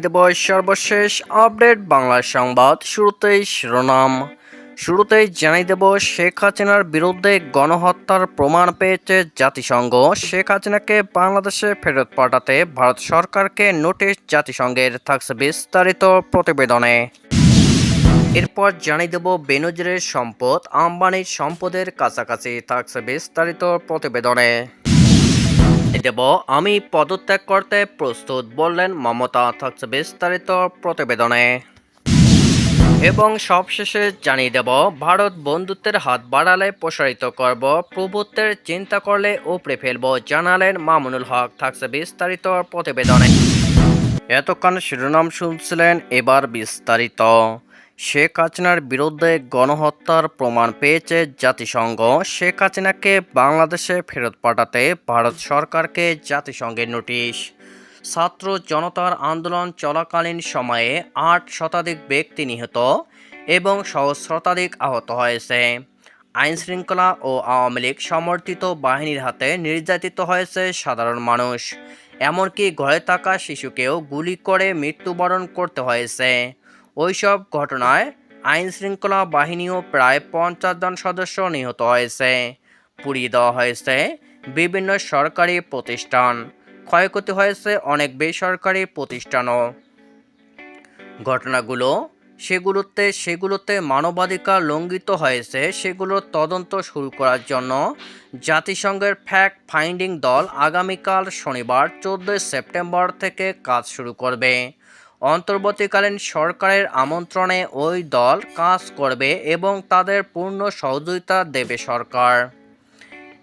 দেব সর্বশেষ আপডেট বাংলা সংবাদ। শুরুতেই শিরোনাম। শুরুতেই জানিয়ে দেব, শেখ হাসিনার বিরুদ্ধে গণহত্যার প্রমাণ পেয়েছে জাতিসংঘ। শেখ হাসিনাকে বাংলাদেশে ফেরত পাঠাতে ভারত সরকারকে নোটিশ জাতিসংঘের থাকছে বিস্তারিত প্রতিবেদনে। এরপর জানিয়ে দেব, বেনজিরের সম্পদ, আম্বানির সম্পদের কাছাকাছি থাকছে বিস্তারিত প্রতিবেদনে। দেব। আমি পদত্যাগ করতে প্রস্তুত, বললেন মমতা থাকছে বিস্তারিত প্রতিবেদনে। এবং সবশেষে জানিয়ে দেব, ভারত বন্ধুত্বের হাত বাড়ালে প্রসারিত করব, প্রভুত্বের চিন্তা করলে উপড়ে ফেলব, জানালেন মামুনুল হক, থাকছে বিস্তারিত প্রতিবেদনে। এতক্ষণ শিরোনাম শুনছিলেন, এবার বিস্তারিত। শেখ হাসিনার বিরুদ্ধে গণহত্যার প্রমাণ পেয়েছে জাতিসংঘ। শেখ হাসিনাকে বাংলাদেশে ফেরত পাঠাতে ভারত সরকারকে জাতিসংঘের নোটিশ। ছাত্র জনতার আন্দোলন চলাকালীন সময়ে আট শতাধিক ব্যক্তি নিহত এবং সহস্রতাধিক আহত হয়েছে। আইনশৃঙ্খলা ও আওয়ামী লীগ সমর্থিত বাহিনীর হাতে নির্যাতিত হয়েছে সাধারণ মানুষ। এমনকি ঘরে থাকা শিশুকেও গুলি করে মৃত্যুবরণ করতে হয়েছে। ওইসব ঘটনায় আইন শৃঙ্খলা বাহিনীও প্রায় পঞ্চাশ জন সদস্য নিহত হয়েছে। পুড়িয়ে দেওয়া হয়েছে বিভিন্ন সরকারি প্রতিষ্ঠান। ক্ষয়ক্ষতি হয়েছে অনেক বেসরকারি প্রতিষ্ঠানও। ঘটনাগুলো সেগুলোতে সেগুলোতে মানবাধিকার লঙ্ঘিত হয়েছে সেগুলোর তদন্ত শুরু করার জন্য জাতিসংঘের ফ্যাক্ট ফাইন্ডিং দল আগামীকাল শনিবার চোদ্দোই সেপ্টেম্বর থেকে কাজ শুরু করবে। অন্তর্বর্তীকালীন সরকারের আমন্ত্রণে ওই দল কাজ করবে এবং তাদের পূর্ণ সহযোগিতা দেবে সরকার।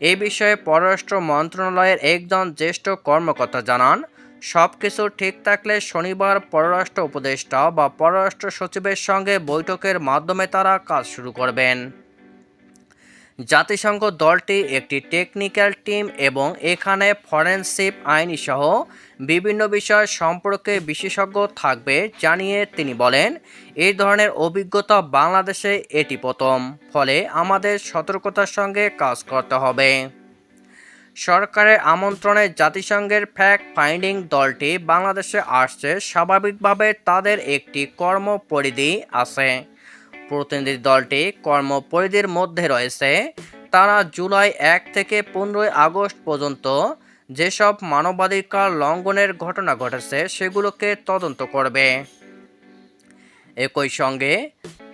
এ বিষয়ে পররাষ্ট্র মন্ত্রণালয়ের একজন জ্যেষ্ঠ কর্মকর্তা জানান সব কিছু ঠিক থাকলে শনিবার পররাষ্ট্র উপদেষ্টা বা পররাষ্ট্র সচিবের সঙ্গে বৈঠকের মাধ্যমে তারা কাজ শুরু করবেন। জাতিসংঘ দলটি একটি টেকনিক্যাল টিম এবং এখানে ফরেনসিক আইনি সহ বিভিন্ন বিষয় সম্পর্কে বিশেষজ্ঞ থাকবে জানিয়ে তিনি বলেন এই ধরনের অভিজ্ঞতা বাংলাদেশে এটি প্রথম, ফলে আমাদের সতর্কতার সঙ্গে কাজ করতে হবে। সরকারের আমন্ত্রণে জাতিসংঘের ফ্যাক্ট ফাইন্ডিং দলটি বাংলাদেশে আসছে, স্বাভাবিকভাবে তাদের একটি কর্মপরিধি আছে। প্রতিনিধি দলটি কর্মপরিধির মধ্যে রয়েছে, তারা জুলাই এক থেকে পনেরোই আগস্ট পর্যন্ত যেসব মানবাধিকার লঙ্ঘনের ঘটনা ঘটেছে সেগুলোকে তদন্ত করবে। একই সঙ্গে,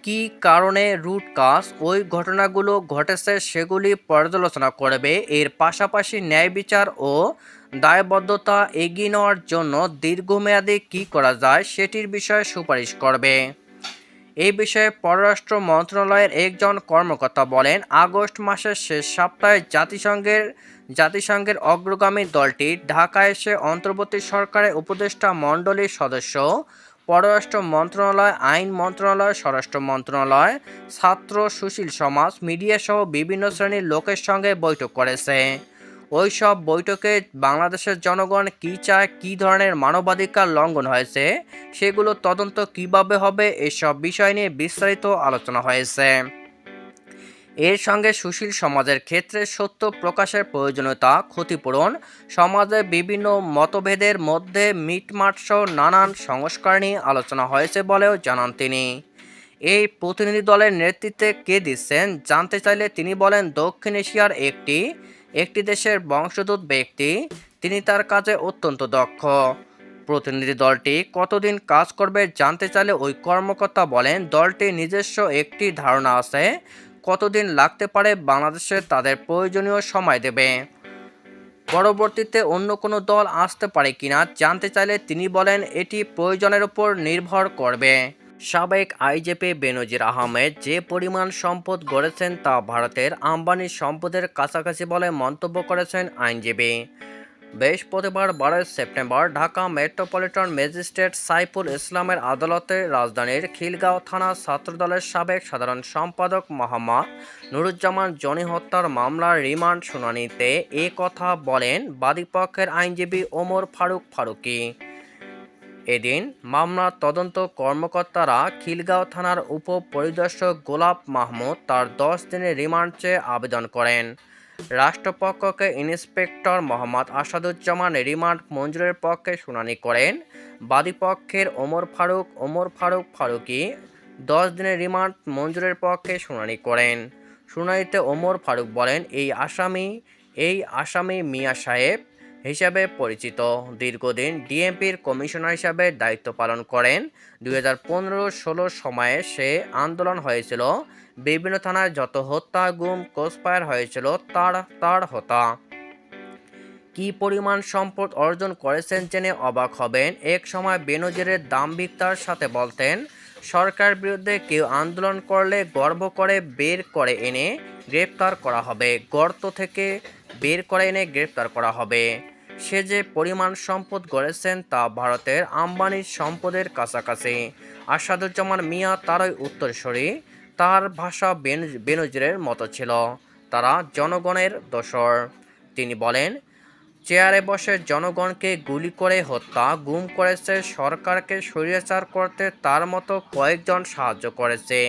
কী কারণে রুট কাজ ওই ঘটনাগুলো ঘটেছে সেগুলি পর্যালোচনা করবে। এর পাশাপাশি ন্যায় বিচার ও দায়বদ্ধতা এগিয়ে নেওয়ার জন্য দীর্ঘমেয়াদে কী করা যায় সেটির বিষয়ে সুপারিশ করবে। এই বিষয়ে পররাষ্ট্র মন্ত্রণালয়ের একজন কর্মকর্তা বলেন, আগস্ট মাসের শেষ সপ্তাহে জাতিসংঘের জাতিসংঘের অগ্রগামী দলটি ঢাকায় এসে অন্তর্বর্তী সরকারের উপদেষ্টা মণ্ডলীর সদস্য, পররাষ্ট্র মন্ত্রণালয়, আইন মন্ত্রণালয়, স্বরাষ্ট্র মন্ত্রণালয়, ছাত্র সুশীল সমাজ মিডিয়া সহ বিভিন্ন শ্রেণির লোকের সঙ্গে বৈঠক করেছে। ওই সব বৈঠকে বাংলাদেশের জনগণ কী চায়, কী ধরনের মানবাধিকার লঙ্ঘন হয়েছে, সেগুলো তদন্ত কীভাবে হবে, এসব বিষয় নিয়ে বিস্তারিত আলোচনা হয়েছে। এর সঙ্গে সুশীল সমাজের ক্ষেত্রে সত্য প্রকাশের প্রয়োজনীয়তা, ক্ষতিপূরণ, সমাজে বিভিন্ন মতভেদের মধ্যে মিটমাট সহ নানান সংস্কার নিয়ে আলোচনা হয়েছে বলেও জানান তিনি। এই প্রতিনিধি দলের নেতৃত্বে কে দিচ্ছেন জানতে চাইলে তিনি বলেন, দক্ষিণ এশিয়ার একটি একটি দেশের বংশোদ্ভূত ব্যক্তি, তিনি তার কাজে অত্যন্ত দক্ষ। প্রতিনিধি দলটি কতদিন কাজ করবে জানতে চাইলে ওই কর্মকর্তা বলেন দলটির নিজস্ব একটি ধারণা আছে, কতদিন লাগতে পারে বাংলাদেশে তাদের প্রয়োজনীয় সময় দেবে। পরবর্তীতে অন্য কোনো দল আসতে পারে কিনা জানতে চাইলে তিনি বলেন, এটি প্রয়োজনের উপর নির্ভর করবে। সাবেক আইজেপি বেনজির আহমেদ যে পরিমাণ সম্পদ গড়েছেন তা ভারতের আম্বানির সম্পদের কাছাকাছি বলে মন্তব্য করেছেন আইনজীবী। বৃহস্পতিবার বারোই September Dhaka metropolitan magistrate Saiful ইসলামের আদালতে রাজধানীর খিলগাঁও থানা ছাত্রদলের সাবেক সাধারণ সম্পাদক মোহাম্মদ নুরুজ্জামান জনি হত্যার মামলার রিমান্ড শুনানিতে এ কথা বলেন বাদীপক্ষের আইনজীবী ওমর ফারুক ফারুকি। এদিন মামলার তদন্ত কর্মকর্তারা খিলগাঁও থানার উপ পরিদর্শক গোলাপ মাহমুদ তার দশ দিনের রিমান্ড চেয়ে আবেদন করেন। রাষ্ট্রপক্ষকে ইন্সপেক্টর মোহাম্মদ আসাদুজ্জামান রিমান্ড মঞ্জুরের পক্ষে শুনানি করেন। বাদীপক্ষের ওমর ফারুক ওমর ফারুক ফারুকি দশ দিনের রিমান্ড মঞ্জুরের পক্ষে শুনানি করেন। শুনানিতে ওমর ফারুক বলেন, এই আসামি এই আসামি মিয়া সাহেব হিসাবে পরিচিত। দীর্ঘদিন ডিএমপির কমিশনার হিসাবে দায়িত্ব পালন করেন। দুই হাজার পনেরো ষোলো সময়ে সে আন্দোলন হয়েছিল। বিভিন্ন থানায় যত হত্যা, গুম কোসপায়ার হয়েছিল, তার তার হত্যা। কি পরিমাণ সম্পদ অর্জন করেছেন জেনে অবাক হবেন এক সময় বেনজিরের দাম্ভিকতার সাথে বলতেন, সরকার বিরুদ্ধে কেউ আন্দোলন করলে গর্ব করে বের করে এনে গ্রেপ্তার করা হবে। গর্ত থেকে বের করে এনে গ্রেপ্তার করা হবে। সে যে পরিমাণ সম্পদ গড়েছেন তা ভারতের আম্বানির সম্পদের কাছাকাছি। আসাদুজ্জামান মিয়া তারই উত্তরসূরি। তার ভাষা বেন- বেনজিরের মতো ছিল। তারা জনগণের দোসর। তিনি বলেন চেয়ারে বসে জনগণকে গুলি করে হত্যা, গুম করেছে সরকারকে স্বৈরাচার করতে তার মতো কয়েকজন সাহায্য করেছে।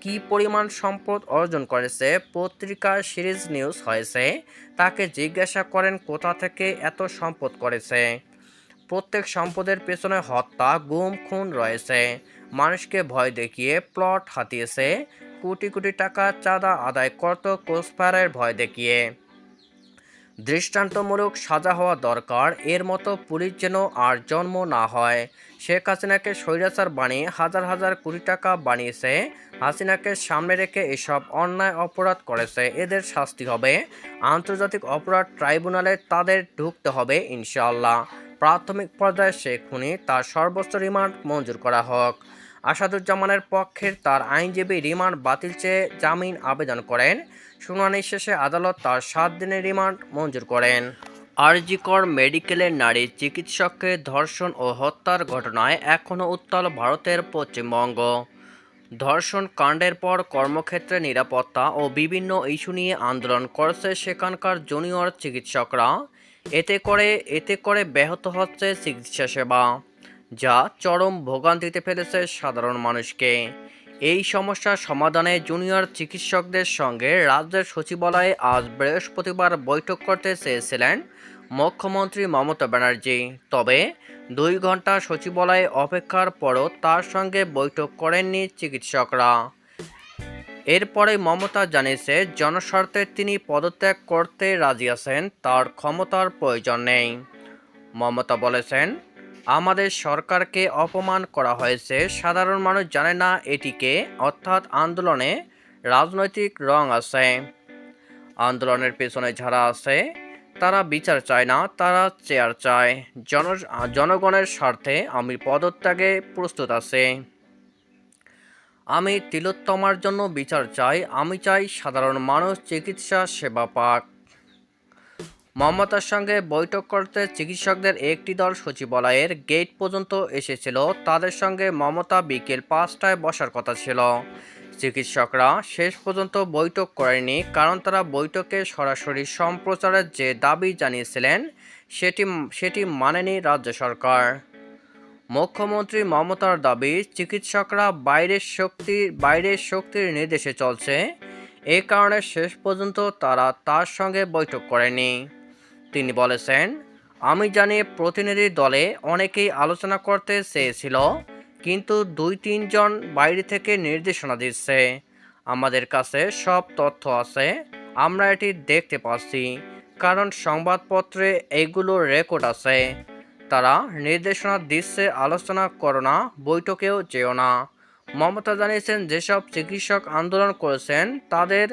কি পরিমাণ সম্পদ অর্জন করেছে? পত্রিকার সিরিজ নিউজ হয়েছে। তাকে জিজ্ঞাসা করেন, কোথা থেকে এত সম্পদ করেছে? প্রত্যেক সম্পদের পেছনে হত্যা, গুম, খুন রয়েছে। মানুষকে ভয় দেখিয়ে প্লট হাতিয়েছে। কোটি কোটি টাকা চাঁদা আদায় করত কোসফায়ারের ভয় দেখিয়ে। দৃষ্টান্তমূলক সাজা হওয়া দরকার, এর মতো পুলিশ যেন আর জন্ম না হয়। শেখ হাসিনাকে স্বৈরাচার বানিয়ে হাজার হাজার কোটি টাকা বানিয়েছে। হাসিনাকে সামনে রেখে এসব অন্যায় অপরাধ করেছে। এদের শাস্তি হবে। আন্তর্জাতিক অপরাধ ট্রাইব্যুনালে তাদের ঢুকতে হবে, ইনশাআল্লাহ। প্রাথমিক পর্যায়ে সে খুনি তার সর্বোচ্চ রিমান্ড মঞ্জুর করা হোক। আসাদুজ্জামানের পক্ষের তার আইনজীবী রিমান্ড বাতিল চেয়ে জামিন আবেদন করেন। শুনানি শেষে আদালত তার সাত দিনের রিমান্ড মঞ্জুর করেন। আরজিকর মেডিকেলের নারী চিকিৎসককে ধর্ষণ ও হত্যার ঘটনায় এখনও উত্তাল ভারতের পশ্চিমবঙ্গ। ধর্ষণ কাণ্ডের পর কর্মক্ষেত্রে নিরাপত্তা ও বিভিন্ন ইস্যু নিয়ে আন্দোলন করছে সেখানকার জুনিয়র চিকিৎসকরা। এতে করে এতে করে ব্যাহত হচ্ছে চিকিৎসা সেবা। যা চরম ভোগান্তিতে ফেলেছে সাধারণ মানুষকে। এই সমস্যার সমাধানে জুনিয়র চিকিৎসকদের সঙ্গে রাজ্যের সচিবালয়ে আজ বৃহস্পতিবার বৈঠক করতে চেয়েছিলেন মুখ্যমন্ত্রী মমতা ব্যানার্জি। তবে দুই ঘণ্টা সচিবালয়ে অপেক্ষার পরও তার সঙ্গে বৈঠক করেননি চিকিৎসকরা। এরপরে মমতা জানিয়েছে, জনস্বার্থে তিনি পদত্যাগ করতে রাজি আছেন, তার ক্ষমতার প্রয়োজন নেই। মমতা বলেছেন আমাদের সরকারকে অপমান করা হয়েছে। সাধারণ মানুষ জানে না এটিকে, অর্থাৎ আন্দোলনে রাজনৈতিক রং আছে। আন্দোলনের পেছনে যারা আছে, তারা বিচার চায় না, তারা চেয়ার চায়। জন, জনগণের স্বার্থে আমি পদত্যাগে প্রস্তুত আছে। আমি তিলোত্তমার জন্য বিচার চাই। আমি চাই সাধারণ মানুষ চিকিৎসা সেবা পাক। মমতার সঙ্গে বৈঠক করতে চিকিৎসকদের একটি দল সচিবালয়ের গেট পর্যন্ত এসেছিল। তাদের সঙ্গে মমতা বিকেল পাঁচটায় বসার কথা ছিল। চিকিৎসকরা শেষ পর্যন্ত বৈঠক করেনি, কারণ তারা বৈঠকে সরাসরি সম্প্রচারের যে দাবি জানিয়েছিলেন, সেটি সেটি মানেনি রাজ্য সরকার। মুখ্যমন্ত্রী মমতার দাবি, চিকিৎসকরা বাইরের শক্তির বাইরের শক্তির নির্দেশে চলছে। এই কারণে শেষ পর্যন্ত তারা তার সঙ্গে বৈঠক করেনি। তিনি বলেছেন, আমি জানি প্রতিনিধি দলে অনেকেই আলোচনা করতে চেয়েছিল, কিন্তু দুই তিনজন বাইরে থেকে নির্দেশনা দিচ্ছে। আমাদের কাছে সব তথ্য আছে, আমরা এটি দেখতে পাচ্ছি, কারণ সংবাদপত্রে এইগুলোর রেকর্ড আছে। তারা নির্দেশনা দিচ্ছে, আলোচনা করো না, বৈঠকেও যেও না। মমতা জানিয়েছেন, যেসব চিকিৎসক আন্দোলন করেছেন, তাদের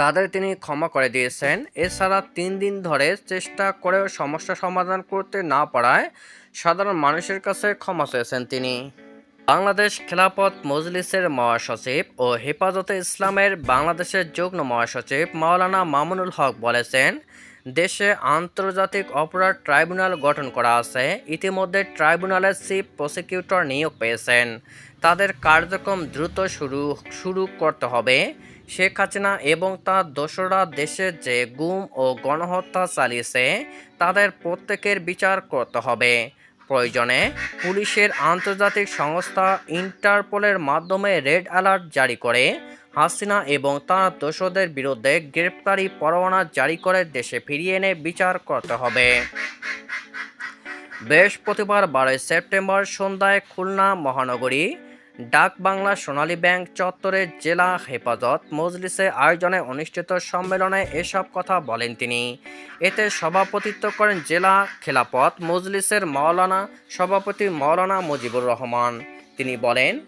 তাদের তিনি ক্ষমা করে দিয়েছেন। এছাড়া তিন দিন ধরে চেষ্টা করেও সমস্যা সমাধান করতে না পারায় সাধারণ মানুষের কাছে ক্ষমা চেয়েছেন তিনি। বাংলাদেশ খেলাপথ মজলিসের মহাসচিব ও হেফাজতে ইসলামের বাংলাদেশের যুগ্ম মহাসচিব মাওলানা মামুনুল হক বলেছেন, দেশে আন্তর্জাতিক অপরাধ ট্রাইব্যুনাল গঠন করা আছে। ইতিমধ্যে ট্রাইব্যুনালের চিফ প্রসিকিউটর নিয়োগ পেয়েছেন। তাদের কার্যক্রম দ্রুত শুরু শুরু করতে হবে। শেখ হাসিনা এবং তার দোসরা দেশে যে গুম ও গণহত্যা চালিয়েছে, তাদের প্রত্যেকের বিচার করতে হবে। প্রয়োজনে পুলিশের আন্তর্জাতিক সংস্থা ইন্টারপোলের মাধ্যমে রেড অ্যালার্ট জারি করে, হাসিনা এবং তার দোষদের বিরুদ্ধে গ্রেপ্তারি পরোয়ানা জারি করে দেশে ফিরিয়ে এনে বিচার করতে হবে। বৃহস্পতিবার বারোই সেপ্টেম্বর সন্ধ্যায় খুলনা মহানগরী ডাক বাংলা সোনালী ব্যাংক চত্বরে জেলা হেফাজত মজলিসে আয়োজনে অনুষ্ঠিত সম্মেলনে এসব কথা বলেন তিনি। এতে সভাপতিত্ব করেন জেলা খেলাপথ মজলিসের মাওলানা সভাপতি মাওলানা মুজিবুর রহমান। তিনি বলেন,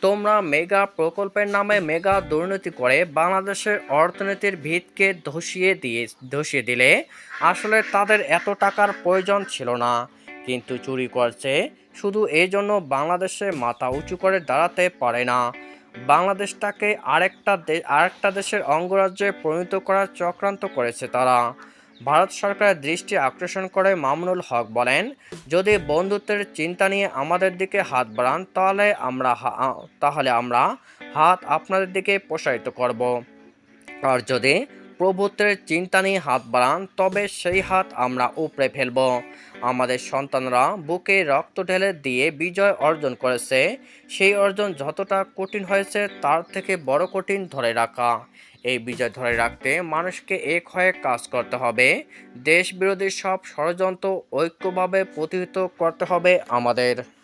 তোমরা মেগা প্রকল্পের নামে মেগা দুর্নীতি করে বাংলাদেশের অর্থনীতির ভিতকে ধসিয়ে দিয়ে, ধসিয়ে দিলে আসলে তাদের এত টাকার প্রয়োজন ছিল না। কিন্তু চুরি করছে শুধু এই জন্য বাংলাদেশে মাথা উঁচু করে দাঁড়াতে পারে না। বাংলাদেশটাকে আরেকটা আরেকটা দেশের অঙ্গরাজ্যে পরিণত করার চক্রান্ত করেছে তারা। ভারত সরকারের দৃষ্টি আকর্ষণ করে মামুনুল হক বলেন, যদি বন্ধুত্বের চিন্তা নিয়ে আমাদের দিকে হাত বাড়ান, তাহলে আমরা তাহলে আমরা হাত আপনাদের দিকে প্রসারিত করব। আর যদি প্রভুত্বের চিন্তা নিয়ে হাত বাড়ান, তবে সেই হাত আমরা উপড়ে ফেলব। আমাদের সন্তানরা বুকে রক্ত ঢেলে দিয়ে বিজয় অর্জন করেছে। সেই অর্জন যতটা কঠিন হয়েছে, তার থেকে বড় কঠিন ধরে রাখা। এই বিজয় ধরে রাখতে মানুষকে এক হয়ে কাজ করতে হবে। দেশ বিরোধী সব ষড়যন্ত্র ঐক্যভাবে প্রতিহিত করতে হবে আমাদের।